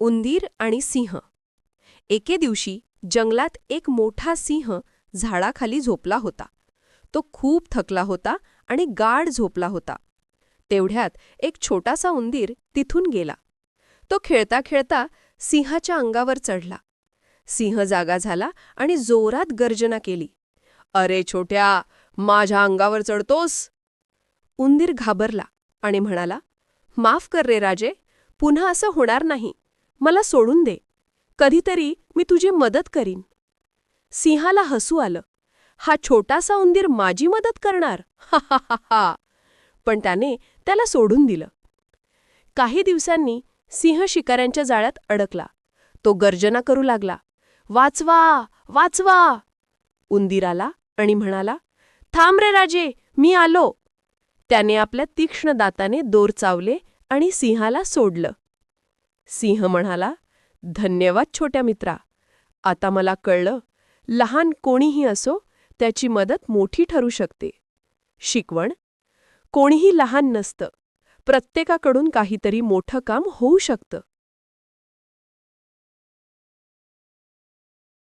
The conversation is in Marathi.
उंदीर आणि सिंह. एके दिवशी जंगलात एक मोठा सिंह झाडाखाली झोपला होता. तो खूप थकला होता आणि गाढ झोपला होता. तेवढ्यात एक छोटासा उंदीर तिथून गेला. तो खेळता खेळता सिंहाच्या अंगावर चढला. सिंह जागा झाला आणि जोरात गर्जना केली. अरे छोट्या माझ्या अंगावर चढतोस. उंदीर घाबरला आणि म्हणाला माफ कर रे राजे पुन्हा असं होणार नाही. मला सोडून दे. कधीतरी मी तुझी मदत करीन. सिंहाला हसू आलं. हा छोटासा उंदीर माझी मदत करणार? हा हा हा हा. पण त्याने त्याला सोडून दिलं. काही दिवसांनी सिंह शिकाऱ्यांच्या जाळ्यात अडकला. तो गर्जना करू लागला. वाचवा वाचवा! उंदीर आला आणि म्हणाला थांब रे राजे मी आलो. त्याने आपल्या तीक्ष्ण दाताने दोर चावले आणि सिंहाला सोडलं. सिंह म्हणाला धन्यवाद छोट्या मित्रा. आता मला कळलं लहान कोणीही असो त्याची मदत मोठी ठरू शकते. शिकवण? कोणीही लहान नसतं. प्रत्येकाकडून काहीतरी मोठं काम होऊ शकतं.